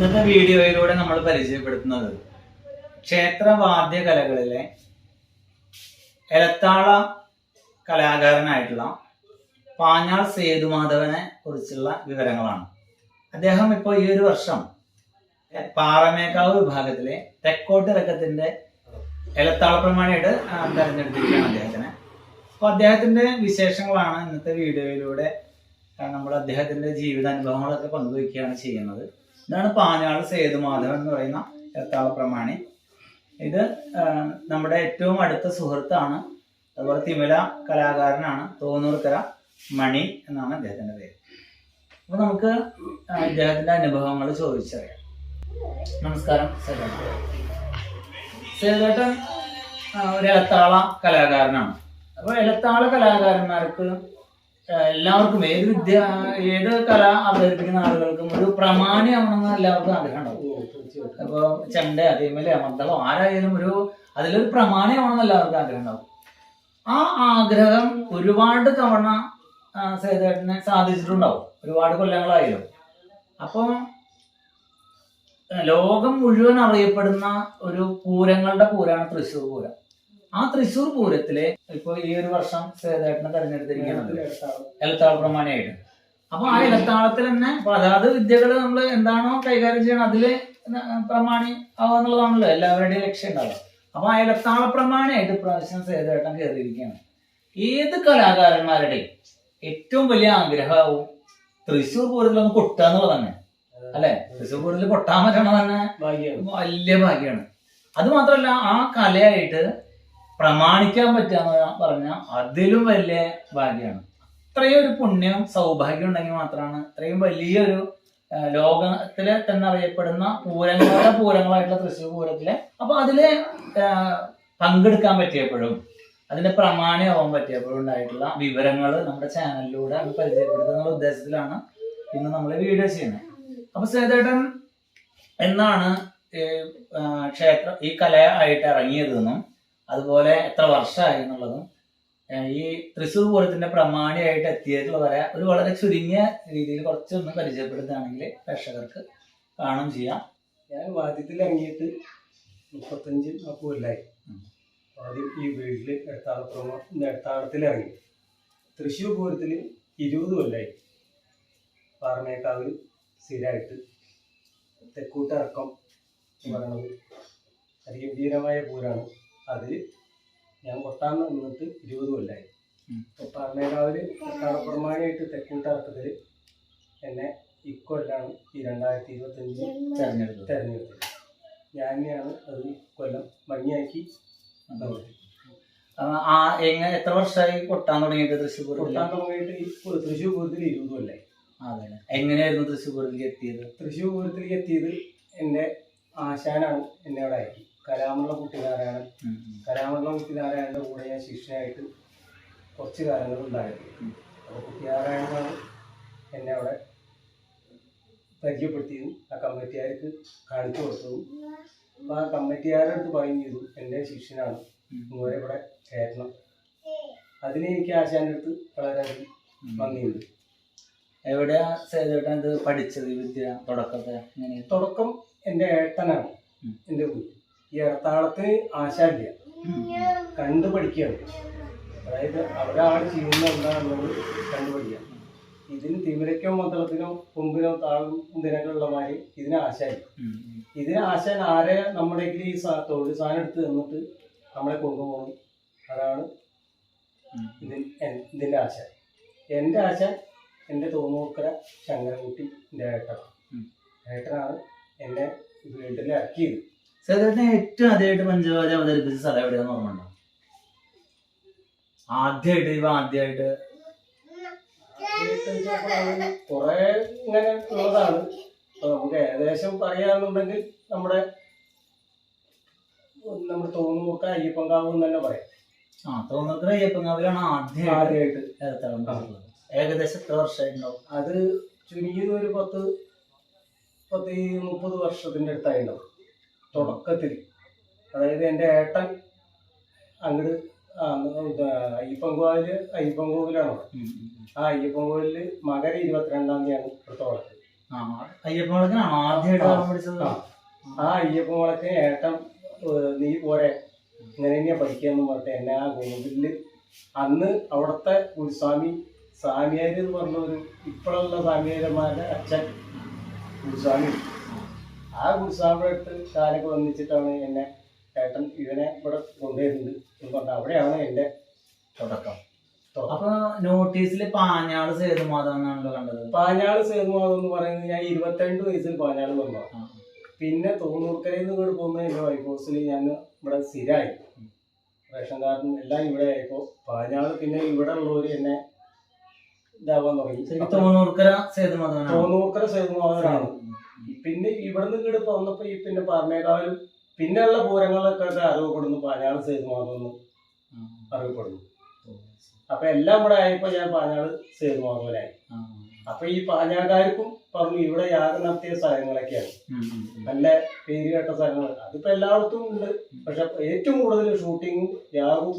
ഇന്നത്തെ വീഡിയോയിലൂടെ നമ്മൾ പരിചയപ്പെടുത്തുന്നത് ക്ഷേത്രവാദ്യ കലകളിലെ എലത്താള കലാകാരനായിട്ടുള്ള പാഞ്ഞാൾ സേതുമാധവനെ കുറിച്ചുള്ള വിവരങ്ങളാണ്. അദ്ദേഹം ഇപ്പോൾ ഈ ഒരു വർഷം പാറമേക്കാവ് വിഭാഗത്തിലെ തെക്കോട്ടിറക്കത്തിന്റെ എലത്താള പ്രമാണിയുടെ തെരഞ്ഞെടുത്തിരിക്കുകയാണ് അദ്ദേഹത്തിനെ. അപ്പോൾ അദ്ദേഹത്തിന്റെ വിശേഷങ്ങളാണ് ഇന്നത്തെ വീഡിയോയിലൂടെ നമ്മൾ അദ്ദേഹത്തിന്റെ ജീവിതാനുഭവങ്ങളൊക്കെ പങ്കുവയ്ക്കുകയാണ് ചെയ്യുന്നത്. ഇതാണ് പാഞ്ഞാൾ സേതുമാധവൻ എന്ന് പറയുന്ന എത്താള പ്രമാണി. ഇത് നമ്മുടെ ഏറ്റവും അടുത്ത സുഹൃത്താണ്. അതുപോലെ തിമില കലാകാരനാണ് തോന്നൂർക്കര മണി എന്നാണ് അദ്ദേഹത്തിന്റെ പേര്. അപ്പൊ നമുക്ക് അദ്ദേഹത്തിന്റെ അനുഭവങ്ങൾ ചോദിച്ചറിയാം. നമസ്കാരം സേതേട്ടൻ സേതേട്ടൻ ഒരു ഇലത്താള കലാകാരനാണ്. അപ്പൊ ഇലത്താള കലാകാരന്മാർക്ക് എല്ലാവർക്കും ഏത് വിദ്യ ഏത് കല അവതരിപ്പിക്കുന്ന ആളുകൾക്കും ഒരു പ്രമാണിയാവണമെന്ന് എല്ലാവർക്കും ആഗ്രഹം ഉണ്ടാവും അപ്പൊ ചെണ്ട അതേമേലെ മദ്ദളോ ആരായാലും ഒരു അതിലൊരു പ്രമാണിയാവണമെന്ന് എല്ലാവർക്കും ആഗ്രഹം ഉണ്ടാവും ആ ആഗ്രഹം ഒരുപാട് തവണ സേതുവേട്ടനെ സാധിച്ചിട്ടുണ്ടാവും. ഒരുപാട് കൊല്ലങ്ങളായാലും. അപ്പോൾ ലോകം മുഴുവൻ അറിയപ്പെടുന്ന ഒരു പൂരങ്ങളുടെ പൂരാണ് തൃശ്ശൂർ പൂരം. ആ തൃശ്ശൂർ പൂരത്തിലെ ഇപ്പൊ ഈ ഒരു വർഷം സേതുവേട്ടനെ തെരഞ്ഞെടുത്തിരിക്കുന്നത് എലത്താള പ്രമാണിയായിട്ട് അപ്പൊ ആ എലത്താളത്തിൽ തന്നെ അതാത് വിദ്യകൾ നമ്മൾ എന്താണോ കൈകാര്യം ചെയ്യണം അതിൽ പ്രമാണി ആവാന്നുള്ളതാണല്ലോ എല്ലാവരുടെയും ലക്ഷ്യം ഉണ്ടാവുക. അപ്പൊ ആ എലത്താള പ്രമാണിയായിട്ട് പ്രാവശ്യം സേതായിട്ടം കയറിയിരിക്കുകയാണ്. ഏത് കലാകാരന്മാരുടെയും ഏറ്റവും വലിയ ആഗ്രഹവും തൃശ്ശൂർ പൂരത്തിൽ ഒന്ന് കൊട്ടുക എന്നുള്ളത് തന്നെ അല്ലെ? തൃശ്ശൂർ പൂരത്തിൽ കൊട്ടാൻ തന്നെ വലിയ ഭാഗ്യമാണ്. അത് മാത്രമല്ല ആ കലയായിട്ട് പ്രമാണിക്കാൻ പറ്റുക പറഞ്ഞ അതിലും വലിയ ഭാഗ്യമാണ് അത്രയും ഒരു പുണ്യം സൗഭാഗ്യം ഉണ്ടെങ്കിൽ മാത്രമാണ് അത്രയും വലിയൊരു ലോകത്തിലെ തന്നെ അറിയപ്പെടുന്ന പൂരങ്ങളുടെ പൂരങ്ങളായിട്ടുള്ള തൃശ്ശൂർ പൂരത്തിലെ അപ്പൊ അതിൽ പങ്കെടുക്കാൻ പറ്റിയപ്പോഴും അതിന്റെ പ്രമാണിയാവാൻ പറ്റിയപ്പോഴും ഉണ്ടായിട്ടുള്ള വിവരങ്ങൾ നമ്മുടെ ചാനലിലൂടെ പരിചയപ്പെടുത്തുന്ന ഉദ്ദേശത്തിലാണ് ഇന്ന് നമ്മൾ വീഡിയോ ചെയ്യുന്നത്. അപ്പൊ സേതേട്ടൻ എന്നാണ് ക്ഷേത്രം ഈ കല ആയിട്ട് ഇറങ്ങിയതെന്നും അതുപോലെ എത്ര വർഷമായി എന്നുള്ളതും. ഈ തൃശ്ശൂർ പൂരത്തിന്റെ പ്രമാണിയായിട്ട് എത്തിയിട്ടുള്ളവരെ ഒരു വളരെ ചുരുങ്ങിയ രീതിയിൽ കുറച്ചൊന്നും പരിചയപ്പെടുത്തുകയാണെങ്കിൽ പ്രേക്ഷകർക്ക് കാണും ചെയ്യാം. ഞാൻ വാദ്യത്തിൽ ഇറങ്ങിയിട്ട് മുപ്പത്തഞ്ച് കൊല്ലായി. ആദ്യം ഈ വീട്ടിൽ എടത്താളപ്പുറമ എടത്താളത്തിൽ ഇറങ്ങി. തൃശ്ശൂർ പൂരത്തിൽ ഇരുപത് കൊല്ലായി. പാറമേക്കാവിൽ സ്ഥിരമായിട്ട് തെക്കൂട്ടിറക്കം എന്ന് പറയുന്നത് അതിഗംഭീരമായ പൂരാണ്. അതിൽ ഞാൻ കൊട്ടാന്ന് നിന്നിട്ട് ഇരുപത് കൊല്ലായി. പാറമേക്കാവിൽ എടത്താളപ്പുറമാനായിട്ട് തെക്കൂട്ടിറക്കത്തിൽ എന്നെ ഇക്കൊല്ലാണ് ഈ രണ്ടായിരത്തി ഇരുപത്തഞ്ച് തെരഞ്ഞെടുപ്പ് തെരഞ്ഞെടുത്തത്. ഞാൻ തന്നെയാണ് അത് കൊല്ലം ഭംഗിയാക്കി ആ, ആ എങ്ങനെ എത്ര വർഷമായി കൊട്ടാൻ തുടങ്ങിയിട്ട് തൃശ്ശൂർ കൊട്ടാൻ തുടങ്ങിയിട്ട് തൃശ്ശൂർ പൂരത്തിൽ ഇരുപത് കൊല്ലായി. അതെ എങ്ങനെയായിരുന്നു തൃശ്ശൂർ പൂരത്തിലേക്ക് എത്തിയത്? തൃശ്ശൂർ പൂരത്തിലേക്ക് എത്തിയത് എന്റെ ആശാനാണ് എന്നെ അവിടെ ആക്കി കലാമുള്ള കുട്ടിനാരായണൻ. കലാമുള്ള കുട്ടിനാരായണന്റെ കൂടെ ഞാൻ ശിഷ്യനായിട്ട് കുറച്ച് കാലങ്ങൾ ഉണ്ടായിരുന്നു. അപ്പൊ അപ്പോൾ കുട്ടിനാരായണനാണ് എന്നെ അവിടെ പരിചയപ്പെടുത്തിയതും ആ കമ്മിറ്റിയാർക്ക് കാണിച്ചു കൊടുത്തതും അപ്പോൾ ആ കമ്മിറ്റിയാരുടെ അടുത്ത് പറയും ചെയ്തു എന്റെ ശിഷ്യനാണ്. ഇവരെ ഇവിടെ കയറ്റണം അതിന് എനിക്ക് ആശാന്റെ അടുത്ത് വളരെയധികം. നന്ദിയുണ്ട്. എവിടെയാ സേതുവേട്ടൻ ഇത് പഠിച്ചത് വിദ്യ തുടക്കത്തെ? തുടക്കം എന്റെ ഏട്ടനാണ്. എന്റെ എന്റെ ഗുരു ഈ ഇടത്താളത്തിന് ആശാല്ല കണ്ടു പഠിക്കുകയാണ്. അതായത് ഒരാൾ ചെയ്യുന്ന എന്താണെന്നുള്ളത് കണ്ടുപഠിക്കുക ഇതിന് തിമിരക്കോ മന്ത്രത്തിനോ കൊമ്പിനോ താളും ഇതിനൊക്കെ ഉള്ള മാതിരി ഇതിന് ആശായി ഇതിന് ആശാൻ ആരെ നമ്മുടെ ഈ തൊഴിൽ സാധനം എടുത്ത് തന്നിട്ട് നമ്മളെ കൊണ്ടുപോകണം? അതാണ് എൻ- ഇതിന്റെ ആശാൻ. എന്റെ ആശാൻ എന്റെ തോന്നൂർക്കര ശങ്കരൻകുട്ടി എന്റെ ഏട്ടനാണ്. ഏട്ടനാണ് എന്നെ വീട്ടിൽ ഇറക്കിയത്. സേതുവേട്ടൻ ഏറ്റവും ആദ്യമായിട്ട് പഞ്ചവാദി അവതരിപ്പിച്ച സ്ഥലം എവിടെയാന്ന് ഓർമ്മയുണ്ടോ? ആദ്യമായിട്ട് ഇവ ആദ്യമായിട്ട്. കുറെ ഇങ്ങനെ ഉള്ളതാണ്. അപ്പൊ നമുക്ക് ഏകദേശം പറയാന്നുണ്ടെങ്കിൽ നമ്മുടെ നമ്മുടെ തോന്നുമൊക്കെ അയ്യപ്പങ്കാവ് എന്ന് തന്നെ പറയാം. ആ തോന്നുന്നത് അയ്യപ്പങ്കാവിലാണ് ആദ്യമായിട്ട് ആദ്യമായിട്ട്. ഏകദേശം എത്ര വർഷമായിട്ടുണ്ടാവും? അത് ചുരുങ്ങിയത് ഒരു പത്ത് പത്ത് മുപ്പത് വർഷത്തിന്റെ അടുത്തായിട്ടുണ്ടാവും. തുടക്കത്തിൽ അതായത് എന്റെ ഏട്ടൻ അങ്ങോട്ട് അയ്യപ്പൻകോവിൽ അയ്യപ്പൻകോവിലാണ്. ആ അയ്യപ്പൻകോവിലിൽ മകര ഇരുപത്തിരണ്ടാം തീയതിയാണ് ഇപ്പോഴത്തെ വളർത്ത് ആ ആദ്യമായിട്ട് ആ. ഏട്ടൻ നീ പോരെ ഇങ്ങനെ തന്നെയാ പഠിക്കാന്ന് പറഞ്ഞിട്ട് എന്നെ ആ ഗോവിലിൽ അന്ന് അവിടുത്തെ ഗുരുസ്വാമി സ്വാമിയാര് എന്ന് പറഞ്ഞ ഒരു ഇപ്പോഴുള്ള സ്വാമിയാരന്മാരുടെ അച്ഛൻ ഗുരുസ്വാമി ആ ഗുരുസ്വാമിയുടെ അടുത്ത് കാലൊക്കെ വന്നിച്ചിട്ടാണ് എന്നെ ഏട്ടൻ ഇവനെ ഇവിടെ കൊണ്ടുവരുന്നത്. എന്ന് പറഞ്ഞ അവിടെയാണ് എന്റെ തുടക്കം. അപ്പൊ നോട്ടീസിൽ പാഞ്ഞാൾ സേതുമാതാണല്ലോ കണ്ടത്. പാഞ്ഞാൾ സേതുമാധവ് എന്ന് പറയുന്നത് ഞാൻ ഇരുപത്തിരണ്ട് വയസ്സിൽ പാഞ്ഞാൾ വന്നു. പിന്നെ തോന്നൂർക്കരയിൽ നിന്ന് ഇവിടെ പോകുന്ന എന്റെ വൈഫ് ഹൗസിൽ ഞാൻ ഇവിടെ സ്ഥിരമായി. റേഷൻ കാർഡും എല്ലാം ഇവിടെ ആയപ്പോൾ പാഞ്ഞാൾ പിന്നെ ഇവിടെ ഉള്ളവർ എന്നെ ഇതാവാൻ തുടങ്ങി. തോന്നൂർക്കര സേതുമാധവനാണ് തോന്നൂർക്കര സേതുമാധവനാണ് പിന്നെ ഇവിടെ നിന്ന് ഇങ്ങോട്ട് പോന്നപ്പോ ഈ പിന്നെ പാർമേക്കാവിലും പിന്നെയുള്ള പൂരങ്ങളിലൊക്കെ ഇത് അറിയപ്പെടുന്നു. പാഞ്ഞാൾ സേതു എന്ന് അറിയപ്പെടുന്നു. അപ്പൊ എല്ലാം ഇവിടെ ആയപ്പോ ഞാൻ പാഞ്ഞാൾ സേതുമാധവനായി അപ്പൊ ഈ പാഞ്ഞാൾക്കാർക്കും പറഞ്ഞു ഇവിടെ യാഗം നടത്തിയ സ്ഥലങ്ങളൊക്കെയാണ്. നല്ല പേര് കേട്ട സ്ഥലങ്ങൾ അതിപ്പോ എല്ലായിടത്തും ഉണ്ട്. പക്ഷെ ഏറ്റവും കൂടുതൽ ഷൂട്ടിങ്ങും യാഗവും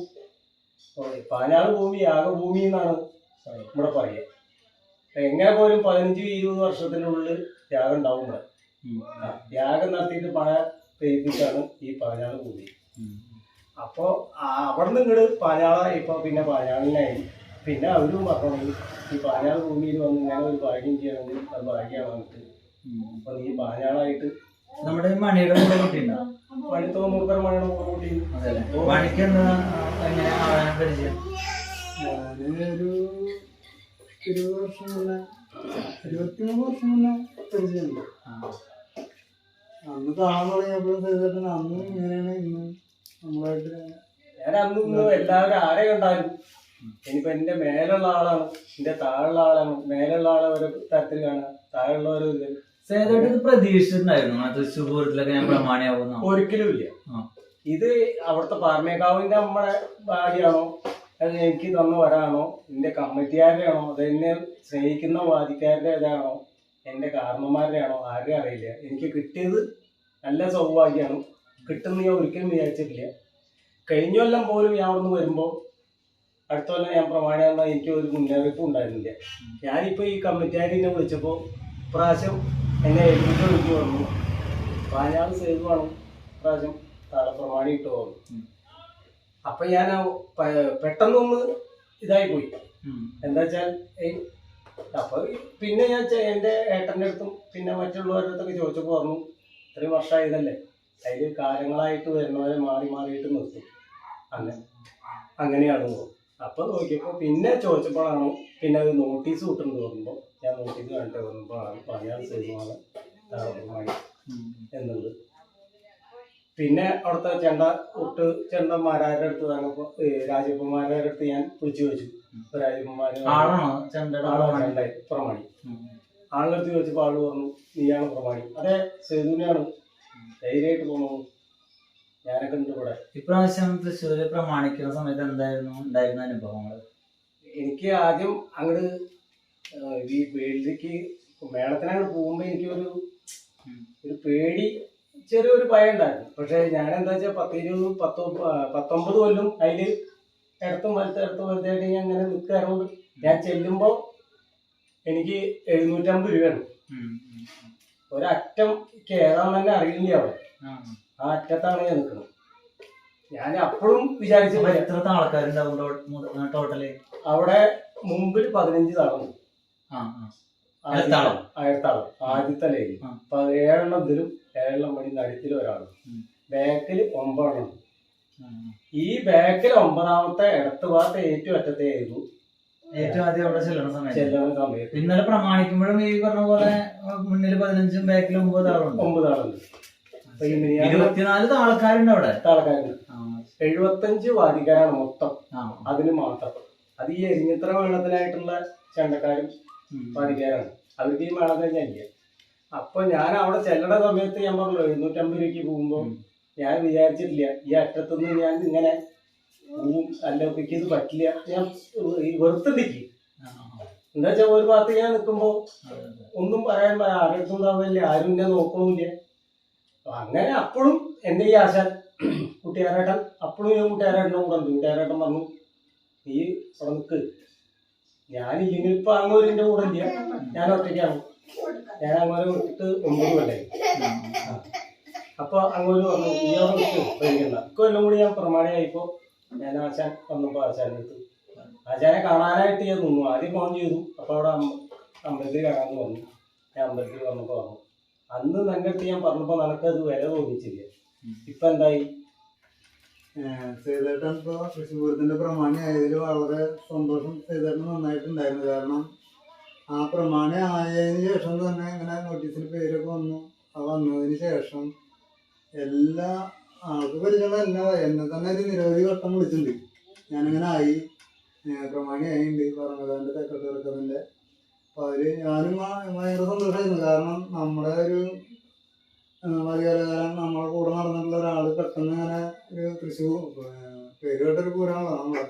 പാഞ്ഞാൾ ഭൂമി യാഗഭൂമി എന്നാണ് ഇവിടെ പറയുക. എങ്ങനെ പോലും പതിനഞ്ച് ഇരുപത് വർഷത്തിനുള്ളിൽ യാഗം ഉണ്ടാവും ഇവിടെ. ആ, യാഗം നടത്തിയിട്ട് പഴ പെയ്തിട്ടാണ് ഈ പാഞ്ഞാൾ കൂടി അപ്പോ അവിടെ നിന്ന് ഇങ്ങോട്ട് പാഞ്ഞാള ഇപ്പൊ പിന്നെ പാഞ്ഞാളിനായി പിന്നെ അവരും പറഞ്ഞു ഈ പാഞ്ഞാൾ ഭൂമിയിൽ വന്ന് ഇങ്ങനെ ഒരു ഭാഗ്യം ചെയ്യണമെങ്കിൽ അത് ഭാഗ്യമാണ് നമുക്ക്. അപ്പൊ നീ പാഞ്ഞാളായിട്ട് നമ്മുടെ മണിയുടെ കൂടെ കുട്ടിയുണ്ടോ? മണിത്തോ നൂറുക്കര മണിയുടെ കൂട്ടി. കുട്ടി മണിക്ക് എന്താ എങ്ങനെ ആവാൻ പരിചയം? ഞാനൊരു ഇരുപത് വർഷം മുന്നേ ഇരുപത്തിമൂന്ന് വർഷം മുന്നേ പരിചയമുണ്ട്. അന്ന് കാണാൻ തുടങ്ങിയപ്പോഴും ചെയ്തിട്ട് അന്നും ഇങ്ങനെയാണ് ഇന്ന് നമ്മളായിട്ട് ഞാൻ അന്നും ഇന്ന് എല്ലാവരും ആരെ കണ്ടാലും ഇനിയിപ്പോ എന്റെ മേലുള്ള ആളാണ് എന്റെ താഴെയുള്ള ആളാണ് മേലുള്ള ആളെ ഒരു തരത്തിൽ കാണാം താഴെയുള്ളവരും ഇത്. സേതുവായിട്ട് ഇത് പ്രതീക്ഷിച്ചിട്ടുണ്ടായിരുന്നു. ആ തൃശ്ശൂർ പൂരത്തിലൊക്കെ ഞാൻ പ്രമാണിയാവുന്ന ഒരിക്കലും ഇല്ല. ഇത് അവിടുത്തെ പാർമേക്കാവിന്റെ നമ്മുടെ ഭാര്യയാണോ? അത് എനിക്ക് തന്നു വരാണോ? എന്റെ കമ്മിറ്റിക്കാരുടെ ആണോ അത് എന്നെ സ്നേഹിക്കുന്ന വാദിക്കാരുടെ ഇതാണോ? എന്റെ കാരണന്മാരുടെ ആണോ ആരും അറിയില്ല. എനിക്ക് കിട്ടിയത് നല്ല സൗഭാഗ്യമാണ്. കിട്ടുന്ന ഞാൻ ഒരിക്കലും വിചാരിച്ചിട്ടില്ല. കഴിഞ്ഞ കൊല്ലം പോലും ഞാൻ അവിടുന്ന് വരുമ്പോൾ അടുത്ത കൊല്ലം ഞാൻ പ്രമാണിയാകുന്ന എനിക്ക് ഒരു മുന്നറിയിപ്പും ഉണ്ടായിരുന്നില്ല. ഞാനിപ്പോൾ ഈ കമ്മിറ്റിക്കാരെ വിളിച്ചപ്പോൾ പ്രാവശ്യം എന്നെ ഏൽപ്പിച്ച് വിളിച്ചു പറഞ്ഞു. പാഞ്ഞാൾ സേതുവാണ് പ്രാവശ്യം താഴെ പ്രമാണി ഇട്ട് പോകുന്നു. അപ്പം ഞാൻ പെട്ടെന്നൊന്ന് ഇതായി പോയി. എന്താ വെച്ചാൽ അപ്പൊ പിന്നെ ഞാൻ എന്റെ ഏട്ടന്റെ അടുത്തും പിന്നെ മറ്റുള്ളവരുടെ അടുത്തൊക്കെ ചോദിച്ചപ്പോൾ പറഞ്ഞു ഇത്രയും വർഷമായതല്ലേ അതിൽ കാര്യങ്ങളായിട്ട് വരുന്നവരെ മാറി മാറിയിട്ട് നിർത്തും. അങ്ങനെ അങ്ങനെയാണ് അപ്പൊ നോക്കിയപ്പോൾ പിന്നെ ചോദിച്ചപ്പോഴാണ് പിന്നെ അത് നോട്ടീസ് കിട്ടുന്നത് പറയുമ്പോൾ ഞാൻ നോട്ടീസ് കണ്ടിട്ട് പറയുമ്പോഴാണ് പതിനാറ് സിനിമയാണ് എന്നുള്ളത് പിന്നെ അവിടുത്തെ ചെണ്ട ഒട്ട് ചെണ്ടന്മാരുടെ അടുത്ത് തന്നപ്പോ രാജപ്പന്മാരുടെ അടുത്ത് ഞാൻ വിളിച്ചു ചോദിച്ചു. ആളാണോ? ആളാണ് പ്രമാണി? ചോദിച്ചപ്പോൾ ആൾ പറഞ്ഞു നീയാണ് പ്രമാണി. അതെ സേതുവിനെയാണ്. ധൈര്യമായിട്ട് പോണു. ഞാനൊക്കെ ഉണ്ട് ഇവിടെ. ഇപ്രാവശ്യം തൃശ്ശൂര് പ്രമാണിക്കുന്ന സമയത്ത് എന്തായിരുന്നു? ഉണ്ടായിരുന്ന അനുഭവങ്ങൾ എനിക്ക് ആദ്യം അങ്ങോട്ട് ഈ വേൾഡിലേക്ക് മേളത്തിനങ്ങോട്ട് പോകുമ്പോ എനിക്ക് ഒരു ഒരു പേടി ചെറിയൊരു ഭയം ഉണ്ടായിരുന്നു. പക്ഷെ ഞാൻ എന്താ വെച്ചാൽ പത്ത് ഇരുപത് പത്തൊമ്പത് കൊല്ലം അതിൽ ഇടത്തും വലത്ത് ഇടത്തും വലത്തായിട്ട് ഞാൻ അങ്ങനെ നിൽക്കാറുണ്ട്. ഞാൻ ചെല്ലുമ്പോ എനിക്ക് എഴുന്നൂറ്റമ്പത് രൂപയാണ്. ഒരറ്റം കേറാൻ തന്നെ അറിയില്ല അവിടെ. ആ. അറ്റത്താണ് ഞാൻ നിൽക്കുന്നത്. ഞാൻ അപ്പോഴും വിചാരിച്ചു എത്ര ആൾക്കാരുണ്ടാവും ടോട്ടൽ? അവിടെ മുമ്പിൽ പതിനഞ്ച് താളം. ആയിരത്താളം ആദ്യത്തെ ലൈൻ ഏഴെണ്ണം ഇതിലും ഏഴെണ്ണം മണി നടുക്കിലും ഒരാളും. ബാക്കിൽ ഒമ്പതെണ്ണം. ഈ ബാക്കിൽ ഒമ്പതാമത്തെ ഇടത്ത് ഭാഗത്ത് ഏറ്റവും അറ്റത്തെ ആയിരുന്നു. ഏറ്റവും ആദ്യം അവിടെ ചെല്ലണ സമയത്ത്. ഇന്നലെ പ്രമാണിക്കുമ്പോഴും ഈ പറഞ്ഞ പോലെ മുന്നിൽ പതിനഞ്ചും ബാക്കിൽ ഒമ്പത് ആളുണ്ട്. ഒമ്പത് ആളുണ്ട് ഇരുപത്തിനാല് ആൾക്കാരുണ്ട് അവിടെ. താളക്കാരുണ്ട്. എഴുപത്തഞ്ച് വാദിക്കാരാണ് മൊത്തം. അതിന് മാത്രം. അത് ഈ എരിഞ്ഞിത്ര വെള്ളത്തിനായിട്ടുള്ള ചെണ്ടക്കാരും. വാദിക്കാരാണ് അവർക്ക് ഈ മേളത്തിന് കഴിഞ്ഞാൽ അപ്പൊ ഞാൻ അവിടെ ചെല്ലണ സമയത്ത് ഞാൻ പറഞ്ഞു എഴുന്നൂറ്റമ്പത് രൂപയ്ക്ക് പോകുമ്പോ ഉം. ഞാൻ വിചാരിച്ചിട്ടില്ല. ഈ അറ്റത്തുനിന്ന് ഞാൻ ഇങ്ങനെ പോവും അല്ല എനിക്ക് ഇത് പറ്റില്ല. ഞാൻ ആ. എന്താ വെച്ചാൽ ഒരു ഭാഗത്ത് ഞാൻ നിൽക്കുമ്പോ. ഒന്നും പറയാൻ പ- ആരുടെ ഉണ്ടാവില്ല ആരും എന്നെ നോക്കണില്ല അങ്ങനെ അപ്പോഴും എന്റെ ഈ ആശാൻ കുട്ടിയാരേട്ടൻ അപ്പോഴും ഞാൻ കുട്ടിയാരേട്ടനും കൂടെ ഉണ്ട്. കുട്ടിയാരേട്ടൻ പറഞ്ഞു നീ അവിടെ നിൽക്ക് ഞാനില്ലെങ്കിൽ ഇപ്പൊ അങ്ങോരിന്റെ കൂടെ ഇല്ല. ഞാൻ ഒറ്റയ്ക്കാണ്. ഞാൻ അങ്ങനെ വിട്ടിട്ട് ഒമ്പത് കൊല്ലായി. അപ്പൊ അങ്ങോട്ട് പറഞ്ഞു അവിടെ വിട്ടു പേടിക്കണ്ട ഇക്കൊല്ലം കൂടി ഞാൻ പ്രമാണിയായിപ്പോ ഞാൻ ആശാൻ വന്നപ്പോ ആശാന്റെ അടുത്ത്. ആശാനെ കാണാനായിട്ട് ഞാൻ നിന്നു. ആദ്യം ഫോൺ ചെയ്തു. അപ്പൊ അവിടെ അമ്പ- അമ്പലത്തിൽ കാണാന്ന് പറഞ്ഞു. ഞാൻ അമ്പലത്തിൽ വന്നപ്പോ വന്നു അന്ന് നിന്റെ അടുത്ത് ഞാൻ പറഞ്ഞപ്പോ നിനക്കത് വില തോന്നിച്ചില്ല? ഇപ്പൊ എന്തായി? സേതേട്ടൻ ഇപ്പൊ തൃശ്ശൂരത്തിന്റെ പ്രമാണി ആയതിൽ വളരെ സന്തോഷം സേതേട്ടൻ നന്നായിട്ടുണ്ടായിരുന്നു. കാരണം ആ പ്രമാണി ആയതിനു ശേഷം തന്നെ ഇങ്ങനെ നോട്ടീസിൽ പേരൊക്കെ വന്നു. ആ വന്നതിന് ശേഷം എല്ലാ ആൾക്ക് പരിചയമുള്ള എല്ലാ എന്നെ തന്നെ ഒരു നിരവധി വട്ടം വിളിച്ചിട്ടുണ്ട്. ഞാനിങ്ങനെ ആയി. പ്രമാണി ആയിണ്ട് ആയിട്ടുണ്ട് പറമ്പകാരന്റെ തെക്കത്തിറക്കതിന്റെ അപ്പോൾ അതിൽ ഞാനും ഭയങ്കര സന്തോഷമായിരുന്നു കാരണം നമ്മുടെ ഒരു മലയാളകാരൻ നമ്മളെ കൂടെ നടന്നിട്ടുള്ള ഒരാൾ പെട്ടെന്ന് ഇങ്ങനെ ഒരു തൃശ്ശൂർ പേര് കേട്ടൊരു പൂരമാണല്ലോ നമ്മളെ.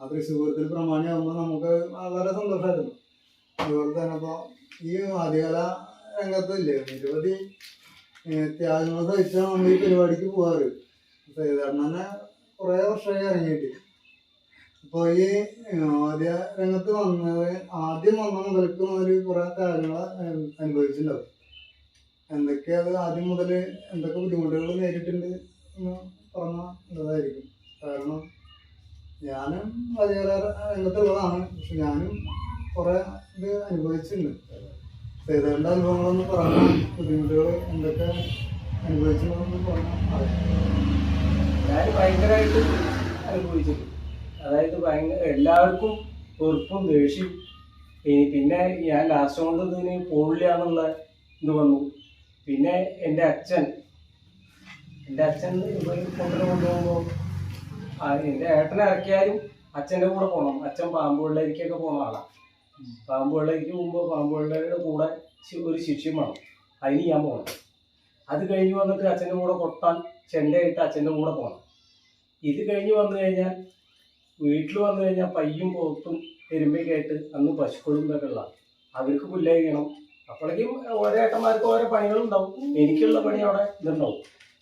ആ തൃശ്ശൂരത്തിൽ പ്രമാണിയാകുമ്പോൾ നമുക്ക് വളരെ സന്തോഷമായിരുന്നു അതുപോലെ തന്നെ ഇപ്പോൾ ഈ ആദ്യകാല രംഗത്തില്ലേ നിരവധി ത്യാഗങ്ങൾ സഹിച്ചാണ് നമ്മൾ ഈ പരിപാടിക്ക് പോകാറ് സേതാരണം തന്നെ കുറേ വർഷമായി ഇറങ്ങിയിട്ട്. അപ്പോൾ ഈ ആദ്യ രംഗത്ത് വന്നത് ആദ്യം വന്ന മുതൽക്ക് മുതൽ കുറേ ത്യാഗങ്ങൾ അനുഭവിച്ചിട്ടുണ്ടാവും. എന്തൊക്കെയാ ആദ്യം മുതൽ എന്തൊക്കെ ബുദ്ധിമുട്ടുകൾ നേരിട്ടുണ്ട് എന്ന് പറഞ്ഞാൽ നല്ലതായിരിക്കും. കാരണം ഞാനും വലിയ രംഗത്തുള്ളതാണ്. പക്ഷെ ഞാനും കുറെ ഇത് അനുഭവിച്ചിട്ടുണ്ട്. സേതേണ്ട അനുഭവങ്ങളൊന്ന് പറഞ്ഞു ബുദ്ധിമുട്ടുകൾ എന്തൊക്കെ അനുഭവിച്ചിട്ടുണ്ടെന്ന് പറഞ്ഞാൽ അറിയാം ഞാൻ ഭയങ്കരമായിട്ട് അനുഭവിച്ചിട്ടുണ്ട്. അതായത് ഭയങ്കര എല്ലാവർക്കും വെറുപ്പും ദേഷ്യം. പിന്നെ ഞാൻ ലാസ്റ്റ് കൊണ്ട് ഇതിന് എന്നുള്ള ഇത് വന്നു. പിന്നെ എന്റെ അച്ഛൻ എന്റെ അച്ഛൻ കൊണ്ടു കൊണ്ടുപോകുമ്പോൾ എന്റെ ഏട്ടനെ ഇറക്കിയാലും അച്ഛന്റെ കൂടെ പോകണം അച്ഛൻ പാമ്പുകളിലേക്കൊക്കെ പോകുന്ന ആളാണ് പാമ്പുകളിലേക്ക് മുമ്പ് പാമ്പുകളുടെ കൂടെ ഒരു ശിഷ്യം വേണം. അതിന് ഞാൻ പോകണം. അത് കഴിഞ്ഞ് വന്നിട്ട് അച്ഛന്റെ കൂടെ കൊട്ടാൻ ചെണ്ടയിട്ട് അച്ഛന്റെ കൂടെ പോകണം. ഇത് കഴിഞ്ഞ് വന്നു കഴിഞ്ഞാൽ വീട്ടിൽ വന്നു കഴിഞ്ഞാൽ പയ്യും പോത്തും എരുമ്പയൊക്കെ ആയിട്ട് അന്ന് പശുക്കളും ഇതൊക്കെ ഉള്ള അവർക്ക് പുല്ലഴിക്കണം അപ്പോഴേക്കും ഓരോ ഏട്ടന്മാർക്ക് ഓരോ പണികളുണ്ടാവും. എനിക്കുള്ള പണി അവിടെ ഇതുണ്ടാവും.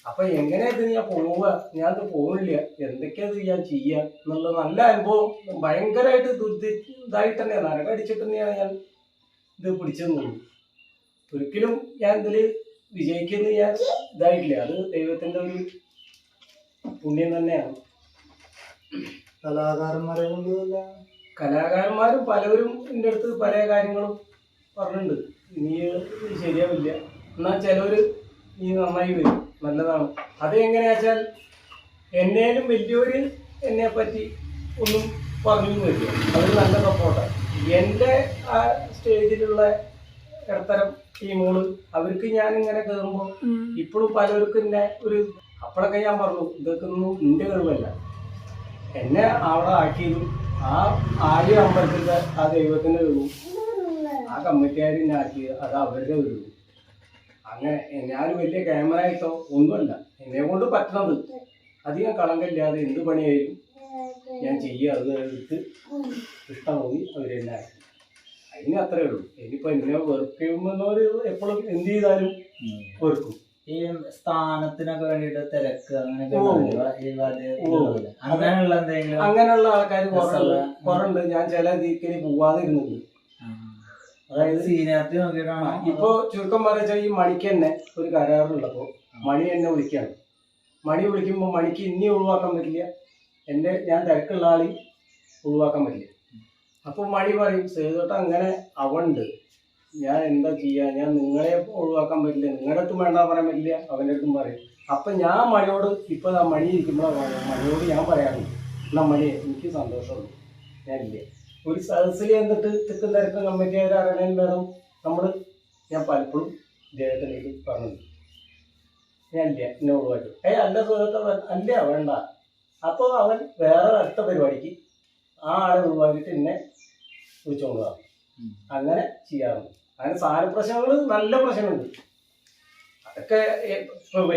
അപ്പൊ എങ്ങനെ ഇത് ഞാൻ പോവുക? ഞാൻ ഇത് പോകുന്നില്ല എന്തൊക്കെയാ ഇത് ഞാൻ ചെയ്യുക എന്നുള്ള നല്ല അനുഭവം ഭയങ്കരമായിട്ട് ദുരിത ഇതായിട്ട് തന്നെ നരകടിച്ചിട്ട് തന്നെയാണ് ഞാൻ ഇത് പിടിച്ചു നിന്നത് ഒരിക്കലും ഞാൻ ഇതിൽ വിജയിക്കുന്ന ഞാൻ ഇതായിട്ടില്ല. അത് ദൈവത്തിന്റെ ഒരു പുണ്യം തന്നെയാണ്. കലാകാരന്മാരെ കലാകാരന്മാരും പലവരും എന്റെ അടുത്ത് പല കാര്യങ്ങളും പറഞ്ഞിട്ടുണ്ട്. ഇനി ശരിയാവില്ല. എന്നാൽ ചിലവർ നീ നന്നായി വരും. നല്ലതാണ്. അത് എങ്ങനെയാ വെച്ചാൽ എന്നേലും വലിയവര് എന്നെ പറ്റി ഒന്നും പറഞ്ഞു വരില്ല. അതൊരു നല്ല സപ്പോർട്ടാണ് എന്റെ ആ സ്റ്റേജിലുള്ള ഇടത്തരം ടീമുകൾ അവർക്ക് ഞാൻ ഇങ്ങനെ കയറുമ്പോൾ ഇപ്പോഴും പലർക്കും എന്നെ ഒരു അപ്പോഴൊക്കെ ഞാൻ പറഞ്ഞു ഇതൊക്കെ ഒന്നും നിന്റെ കഴിവല്ല. എന്നെ അവിടെ ആക്കിയതും ആ ആര്യ അമ്പലത്തിന്റെ ആ ദൈവത്തിന്റെ കഴിവും ആ കമ്മിറ്റിക്കാർ എന്നെ ആക്കിയത് അത് അവരുടെ കഴിവ്. അങ്ങനെ ഞാൻ വലിയ ക്യാമറ ആയിട്ടോ ഒന്നുമല്ല. എന്നെ കൊണ്ട് പറ്റണത്. അധികം കളങ്കമില്ലാതെ എന്ത് പണിയായാലും ഞാൻ ചെയ്യുക അത് എടുത്ത് ഇഷ്ടം തോന്നി അവരെന്നെ ആക്കി. അതിന് അത്രേ ഉള്ളൂ. ഇനിയിപ്പോൾ എന്നെ വെറുക്കുമെന്നവർ എപ്പോഴും എന്ത് ചെയ്താലും വെറുക്കും. ഈ സ്ഥാനത്തിനൊക്കെ വേണ്ടിട്ട് തിരക്ക് അങ്ങനെയൊക്കെ. അങ്ങനെയുള്ള ആൾക്കാർ കുറവുണ്ട് ഞാൻ ചില ദീക്കിന് പോവാതെ ഇരുന്നുണ്ട് അതായത് നോക്കിയിട്ടാണോ ഇപ്പൊ ചുരുക്കം പറഞ്ഞാൽ ഈ മണിക്ക് തന്നെ ഒരു കരാറുള്ളപ്പോ മണി എന്നെ വിളിക്കാണ്. മണി വിളിക്കുമ്പോൾ മണിക്ക് ഇനി ഒഴിവാക്കാൻ പറ്റില്ല. എന്റെ ഞാൻ തിരക്കുള്ള ആളി ഒഴിവാക്കാൻ പറ്റില്ല. അപ്പൊ മണി പറയും സേതോട്ട അങ്ങനെ അവണ്ട്. ഞാൻ എന്താ ചെയ്യാ? ഞാൻ നിങ്ങളെ ഒഴിവാക്കാൻ പറ്റില്ല. നിങ്ങളുടെ അടുത്തും വേണ്ട പറയാൻ പറ്റില്ല. അവന്റെ അടുത്തും പറയും. അപ്പൊ ഞാൻ മണിയോട് ഇപ്പൊ മണി ഇരിക്കുമ്പോഴാണ് മണിയോട് ഞാൻ പറയാറുണ്ട്. എന്നാ മണി എനിക്ക് സന്തോഷമുള്ളൂ ഞാനില്ലേ ഒരു സദസ്സിൽ എന്നിട്ട് തെക്കും തിരക്കും ആയിട്ട് അറിയണേലും വേണം നമ്മൾ ഞാൻ പലപ്പോഴും ഇദ്ദേഹത്തിലേക്ക് പറഞ്ഞു ഞാൻ ഇല്ല എന്നെ ഒഴിവാക്കി. ഏ അല്ല സുഹൃത്തെ അല്ല? വേണ്ട. അപ്പോൾ അവൻ വേറെ അടുത്ത പരിപാടിക്ക് ആ ആളെ ഒഴിവാക്കിയിട്ട് എന്നെ വിളിച്ചുകൊണ്ട് പോകാം ഉം. അങ്ങനെ ചെയ്യാറുണ്ട് അങ്ങനെ സാര പ്രശ്നങ്ങൾ നല്ല പ്രശ്നമുണ്ട് അതൊക്കെ ഏറ്റവും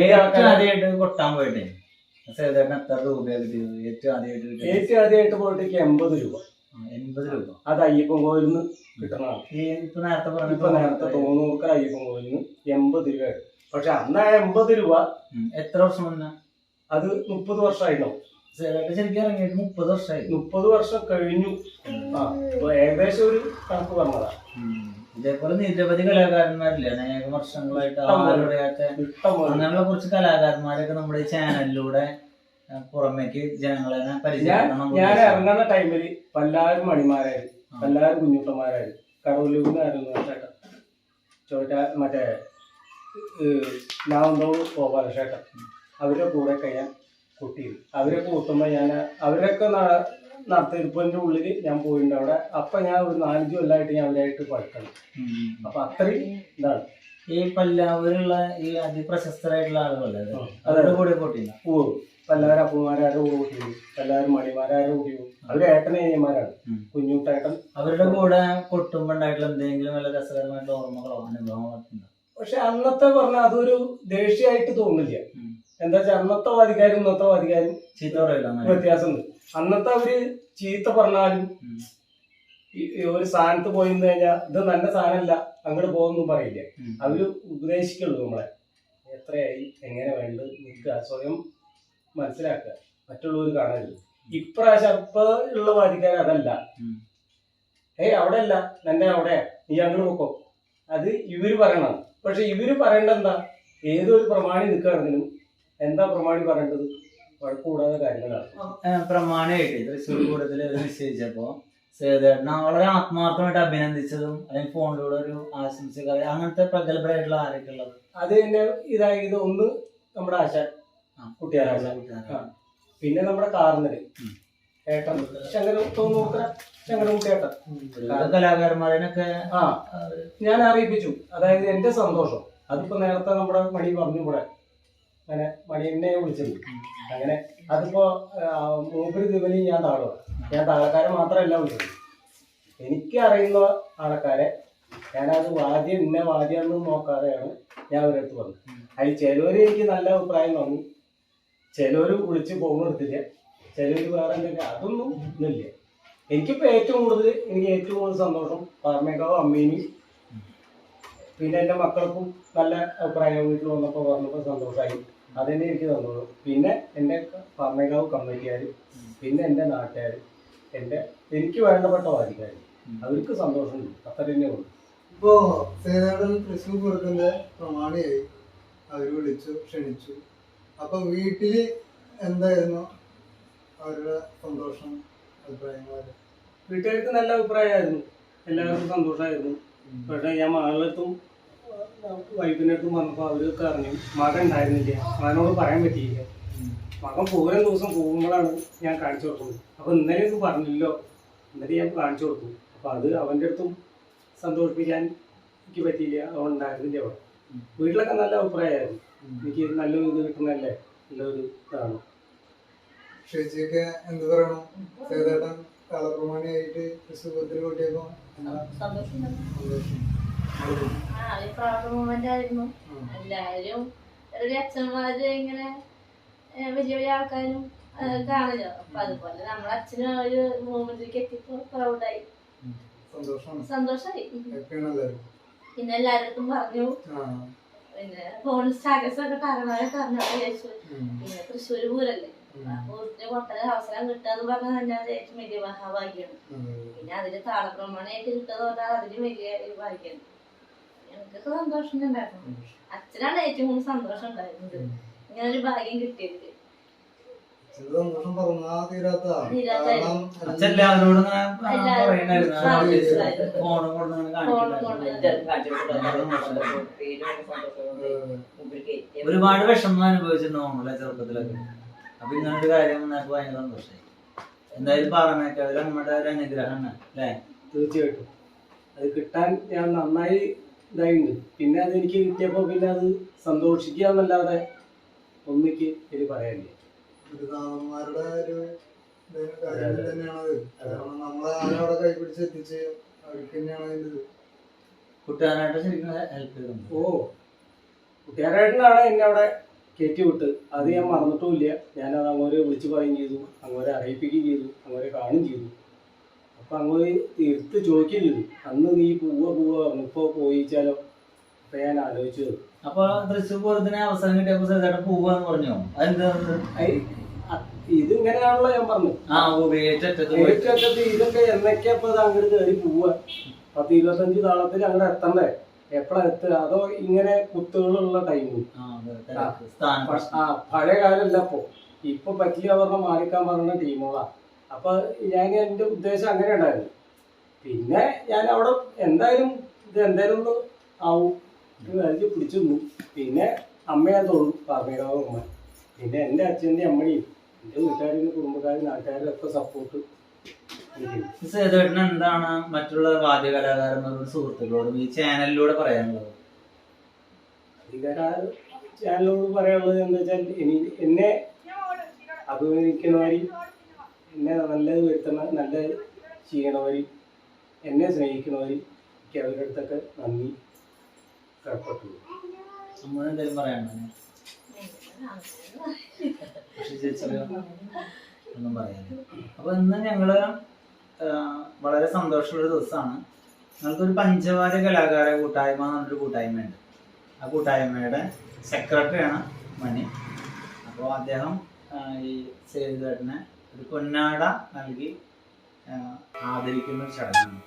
ആദ്യമായിട്ട് കൊട്ടാൻ പോയിട്ടേ? സേതേട്ടൻ എത്ര രൂപയാണ് കിട്ടിയത്? ഏറ്റവും ആദ്യമായിട്ട് കിട്ടിയത്? ഏറ്റവും ആദ്യമായിട്ട് പോയിട്ട് എൺപത് രൂപ. എൺപത് രൂപ. അത് അയ്യപ്പൻ കോവിലിൽ നിന്ന് കിട്ടണതാണ് ഈ ഇപ്പൊ നേരത്തെ പറഞ്ഞ ഇപ്പൊ നേരത്തെ തോന്നൂർക്ക് അയ്യപ്പൻ കോവിലിൽ നിന്ന് എൺപത് രൂപ പക്ഷെ അന്ന് ആ എൺപത് രൂപ എത്ര വർഷം മുന്നേ? അത് മുപ്പത് വർഷമായിട്ടുണ്ടാവും ശരിക്കും ഇറങ്ങിയിട്ട് മുപ്പത് വർഷമായി മുപ്പത് വർഷം കഴിഞ്ഞു. ആ അപ്പൊ ഏകദേശം ഒരു കണക്ക് പറഞ്ഞതാ. ഇതേപോലെ നിരവധി കലാകാരന്മാരില്ലേ? അനേകം വർഷങ്ങളായിട്ട് ആരും അറിയാത്ത ഇഷ്ടം പോലെ. അങ്ങനെയുള്ള കുറച്ച് കലാകാരന്മാരൊക്കെ നമ്മുടെ ഈ ചാനലിലൂടെ പുറമേക്ക് ജനങ്ങളെ ഞാൻ. ഇറങ്ങുന്ന ടൈമിൽ പല്ലാരും മണിമാരായിരുന്നു പല്ലാരും കുഞ്ഞുട്ടന്മാരായിരുന്നു കടവല്ലൂരിന്നായിരുന്നു ചേട്ടൻ ചോട്ട മറ്റേ നാവന്തോ ഗോപാല ചേട്ടൻ അവരുടെ കൂടെ കഴിയാൻ കുട്ടിയും അവരെ കൂട്ടുമ്പോൾ ഞാൻ അവരൊക്കെ നടത്തിരുപ്പിന്റെ ഉള്ളിൽ ഞാൻ പോയിട്ടുണ്ട് അവിടെ. അപ്പൊ ഞാൻ ഒരു നാലഞ്ച് കൊല്ലമായിട്ട് ഞാൻ അവരായിട്ട് പഠിക്കണം. അപ്പൊ അത്രയും ഇതാണ്. ഈ പല്ലാവൂരുള്ള ഈ അതിപ്രശസ്തരായിട്ടുള്ള ആളുകളല്ലേ അതെ? കൂടെ അവരുടെ കൂടെ കൂട്ടിയില്ല? പോവും പല്ലാരും അപ്പന്മാരാരുടെ കൂടെ കൂട്ടിയും പല്ലാരും മണിമാരാരുടെ കൂട്ടിയും അവർ ഏട്ടനെ അനിയന്മാരാണ് കുഞ്ഞുട്ടേട്ടൻ. അവരുടെ കൂടെ കൊട്ടുമ്പോ ഉണ്ടായിട്ടുള്ള എന്തെങ്കിലും വല്ല രസകരമായിട്ടുള്ള ഓർമ്മകളോ അനുഭവങ്ങളോ ഒക്കെ ഉണ്ടോ? പക്ഷെ അന്നത്തെ പറഞ്ഞ അതൊരു ദേഷ്യമായിട്ട് തോന്നില്ല. എന്താ വെച്ചാൽ അന്നത്തെ വാദിക്കാരും ഇന്നത്തെ വാദിക്കാരും ചീത്ത പറയില്ല. വ്യത്യാസമുണ്ട്. അന്നത്തെ അവർ ചീത്ത പറഞ്ഞാലും ഒരു സ്ഥാനത്ത് പോയി കഴിഞ്ഞാൽ ഇത് നല്ല സാധനമല്ല അങ്ങോട്ട് പോകുന്നു പറയില്ല. അവർ ഉപദേശിക്കുള്ളൂ നമ്മളെ. എത്രയായി? എങ്ങനെ വേണ്ടത്? നിൽക്കുക. സ്വയം മനസ്സിലാക്കുക. മറ്റുള്ളവർ കാണരുത്. ഇപ്രാവശ്യം ഇപ്പൊ ഉള്ള വാദിക്കാൻ അതല്ല. ഏയ് അവിടെ അല്ല നിന്റെ അവിടെ. നീ അങ്ങനെ നോക്കോ അത് ഇവർ പറയണം പക്ഷെ ഇവർ പറയേണ്ട എന്താ? ഏതൊരു പ്രമാണി നിൽക്കുകയാണെങ്കിലും എന്താ പ്രമാണി പറയേണ്ടത്? വഴക്കൂടാതെ കാര്യങ്ങളാണ് പ്രമാണമായിട്ട് തൃശ്ശൂർ പൂരത്തിൽ നിശ്ചയിച്ചപ്പോ സേതേട്ടനെ വളരെ ആത്മാർത്ഥമായിട്ട് അഭിനന്ദിച്ചതും അല്ലെങ്കിൽ ഫോണിലൂടെ ഒരു ആശംസ അങ്ങനത്തെ പ്രഗത്ഭരായിട്ടുള്ള ആരൊക്കെ ഉള്ളത്? അത് തന്നെ ഇതായത് ഒന്ന് നമ്മുടെ ആശ പിന്നെ നമ്മുടെ കാർന്നര്. ഏട്ടൻ. ശങ്കര തോന്നൂക്കര ശങ്കരമുട്ടേട്ടൻ കലാകാരന്മാരനൊക്കെ ആ. ഞാൻ അറിയിപ്പിച്ചു. അതായത് എന്റെ സന്തോഷം. അതിപ്പോ നേരത്തെ നമ്മുടെ മണി പറഞ്ഞു കൂടെ അങ്ങനെ മണി എന്നെ വിളിച്ചത്. അങ്ങനെ അതിപ്പോ മൂപ്പര് ദിവലി ഞാൻ താളോ ഞാൻ താളക്കാരെ മാത്രമല്ല വിളിച്ചത്. എനിക്ക് അറിയുന്ന ആൾക്കാരെ ഞാനത് വാദ്യം ഇന്ന വാദ്യം നോക്കാതെയാണ് ഞാൻ അവരടുത്ത് വന്നത്. അതിൽ ചിലവര് എനിക്ക് നല്ല അഭിപ്രായം തന്നു ചിലവര് വിളിച്ച് ഫോൺ എടുത്തില്ല. ചിലവര് വേറെ എന്തൊക്കെ അതൊന്നും ഇന്നില്ല. എനിക്കിപ്പോ ഏറ്റവും കൂടുതൽ എനിക്ക് ഏറ്റവും കൂടുതൽ സന്തോഷം പാർമേക്കാവും അമ്മേനും. പിന്നെ എന്റെ മക്കൾക്കും നല്ല അഭിപ്രായം വീട്ടിൽ വന്നപ്പോൾ പറഞ്ഞപ്പോൾ സന്തോഷമായി അതന്നെ എനിക്ക് സന്തോഷം പിന്നെ എന്റെ പാർമേക്കാവ് കമ്മിറ്റിക്കാർ പിന്നെ എന്റെ നാട്ടുകാർ എന്റെ എനിക്ക് വേണ്ടപ്പെട്ട വാദിക്കാർ അവർക്ക് സന്തോഷമുണ്ട് അത്ര തന്നെ ഉള്ളൂ. ഇപ്പോ തൃശ്ശൂർ പൂരത്തിന്റെ പ്രമാണിയായി അവർ വിളിച്ചു ക്ഷണിച്ചു. അപ്പൊ വീട്ടിൽ എന്തായിരുന്നു അവരുടെ സന്തോഷം അഭിപ്രായങ്ങളൊക്കെ വീട്ടുകാർക്ക് നല്ല അഭിപ്രായമായിരുന്നു. എല്ലാവർക്കും സന്തോഷമായിരുന്നു. പക്ഷേ ഞാൻ മകളിലെത്തും വൈഫിന്റെ അടുത്തും വന്നപ്പോൾ അവരൊക്കെ അറിഞ്ഞു മകൻ ഉണ്ടായിരുന്നില്ല. മകനോട് പറയാൻ പറ്റിയില്ല. മകൻ പൂരം ദിവസം പോകുമ്പോഴാണ് ഞാൻ കാണിച്ചു കൊടുക്കുന്നത് അപ്പോൾ ഇന്നലെ ഇത് പറഞ്ഞില്ലോ ഇന്നലെ ഞാൻ കാണിച്ചു കൊടുത്തു. അപ്പോൾ അത് അവന്റെ അടുത്തും സന്തോഷിപ്പിക്കാൻ എനിക്ക് പറ്റിയില്ല. അവൻ ഉണ്ടായിരുന്നില്ല അവിടെ. വീട്ടിലൊക്കെ നല്ല അഭിപ്രായമായിരുന്നു. എനിക്ക് നല്ലൊരു ഇത് കിട്ടുന്നതല്ലേ? നല്ലൊരു ഇതാണ്. ഷെജിയൊക്കെ എന്ത് പറയണം? സേതേട്ടൻ കളപ്രമാണിയായിട്ട് സുഖത്തിൽ കൂട്ടിയപ്പോ സന്തോഷം. പ്രൗഡ് മൂമെന്റ് ആയിരുന്നു. എല്ലാവരും അച്ഛന്മാര് ഇങ്ങനെ വലിയ വലിയ ആൾക്കാരും ആ, കാണുമല്ലോ അപ്പൊ അതുപോലെ നമ്മളെ അച്ഛനും ഒരു മൂമെന്റിലേക്ക് എത്തിയപ്പോ പ്രൗഡായി പിന്നെ എല്ലാവരും പറഞ്ഞു. പിന്നെ ഫോൺ സ്റ്റാറ്റസ് ഒക്കെ പറഞ്ഞു ഉം. പിന്നെ തൃശ്ശൂർ പൂരല്ലേ. പൊട്ടന് അവസരം കിട്ടാന്ന് പറഞ്ഞ തന്നെ അത് ഏറ്റവും വലിയ മഹാഭാഗ്യമാണ്. പിന്നെ അതിൽ താളപ്രമാണമായിട്ട് കിട്ടുക പറഞ്ഞാൽ അതിന് വലിയ ഭാഗ്യമാണ് എനിക്കൊക്കെ സന്തോഷം ഉണ്ടായിരുന്നു അച്ഛനാണ് ഏറ്റവും കൂടുതൽ സന്തോഷം ഉണ്ടായിരുന്നത്. ഇങ്ങനെ ഒരു ഭാഗ്യം കിട്ടിയത് സന്തോഷം പറഞ്ഞാ. കാരണം അച്ഛൻ എല്ലാവരോടും. ഫോണും ഒരുപാട് വിഷമം അനുഭവിച്ചിട്ടുണ്ടാവുമല്ലേ ചെറുപ്പത്തിലൊക്കെ. അപ്പൊ ഇങ്ങനൊരു കാര്യം വന്നപ്പോ ഭയങ്കര സന്തോഷമായി എന്തായാലും പറഞ്ഞേക്കെ ഒരു നമ്മുടെ ഒരു അനുഗ്രഹമാണ് അല്ലേ? തീർച്ചയായിട്ടും. അത് കിട്ടാൻ ഞാൻ നന്നായി ഇതായിട്ടുണ്ട്. പിന്നെ അത് എനിക്ക് കിട്ടിയപ്പോ പിന്നെ അത് സന്തോഷിക്കുക എന്നല്ലാതെ ഒന്നിക്ക് എനിക്ക് പറയാനില്ല. ഗുരുനാഥന്മാരുടെ ഒരു ഇത് കാര്യം തന്നെയാണത്. കാരണം നമ്മളെ ആരും അവിടെ കൈപിടിച്ച് എത്തിച്ച് അവർക്ക് തന്നെയാണ് അതിന്റെ ഇത്. ശരിക്കും ഹെൽപ്പ് ചെയ്തിട്ടുണ്ട് ഓ കുട്ടിയാരായിട്ടാണ് എന്നെ അവിടെ കയറ്റി വിട്ട്. അത് ഞാൻ മറന്നിട്ടുമില്ല. ഞാൻ അത് അങ്ങോട്ട് വിളിച്ച് പറയുകയും ചെയ്തു. അങ്ങോട്ട് അറിയിപ്പിക്കുകയും ചെയ്തു. അങ്ങോട്ട് കാണുകയും ചെയ്തു. അപ്പൊ അങ്ങോട്ട് എടുത്ത് ചോദിക്കുകയും ചെയ്തു. അന്ന് നീ പോവുക പോവുക പറഞ്ഞു. ഇപ്പൊ പോയിച്ചാലോ? അപ്പൊ ഞാൻ ആലോചിച്ചത് അപ്പൊ തൃശ്ശൂർ പൂരത്തിന് അവസരം കിട്ടിയപ്പോ ചേട്ടൻ പോവാന്ന് പറഞ്ഞോ? അതെന്താ ഐ- ഇങ്ങനെയാണല്ലോ ഞാൻ പറഞ്ഞത്. ആ ഇതൊക്കെ എന്നൊക്കെ അത് അങ്ങോട്ട് കയറി പോവുക പത്ത് ഇരുപത്തഞ്ച് താളത്തിൽ അങ്ങോട്ട് എത്തണ്ടേ? എപ്പോഴാ എത്തുക? അതോ ഇങ്ങനെ കുത്തുകളുള്ള ടൈമും ആ, പഴയ കാലമല്ല ഇപ്പൊ. ഇപ്പൊ പറ്റിയ പറഞ്ഞ മാറിക്കാൻ പറഞ്ഞ ടീമുകളാ അപ്പൊ ഞാൻ എന്റെ ഉദ്ദേശം അങ്ങനെ ഉണ്ടായിരുന്നു. പിന്നെ ഞാൻ അവിടെ എന്തായാലും ഇത് എന്തായാലും ഒന്ന് ആവും. ഇത് പിടിച്ചു പിന്നെ അമ്മയെ തോന്നും പറഞ്ഞു അമ്മ പിന്നെ എന്റെ അച്ഛന്റെ അമ്മയും എന്റെ വീട്ടുകാരും കുടുംബക്കാരും നാട്ടുകാരും ഒക്കെ സപ്പോർട്ട് എന്താണ് മറ്റുള്ള വാദ്യ കലാകാരന്മാരോടും സുഹൃത്തുക്കളോടും ഈ ചാനലിലൂടെ പറയാനുള്ളത്? ചാനലിനോട് പറയാനുള്ളത് എന്താ വെച്ചാൽ ഇനി എന്നെ അഭിമുഖിക്കുന്നവരി എന്നെ നല്ലത് വരുത്തുന്ന നല്ലത് ചെയ്യണവരി എന്നെ സ്നേഹിക്കുന്നവരി എനിക്ക് അവരുടെ അടുത്തൊക്കെ നന്ദി. കടപ്പെട്ടുള്ളൂ നമ്മൾ എന്തെങ്കിലും പറയാനുണ്ടോ? കൃഷി ചേച്ചിയോ ഒന്നും പറയാനില്ല. അപ്പൊ ഇന്ന് ഞങ്ങൾ വളരെ സന്തോഷമുള്ള ദിവസമാണ്. ഞങ്ങൾക്കൊരു പഞ്ചവാര കലാകാര കൂട്ടായ്മ എന്നൊരു കൂട്ടായ്മയുണ്ട്. ആ കൂട്ടായ്മയുടെ സെക്രട്ടറിയാണ് മണി. അപ്പോൾ അദ്ദേഹം ഈ സേതുവേട്ടനെ ഒരു പൊന്നാട നൽകി ആദരിക്കുന്ന ഒരു ചടങ്ങാണ്.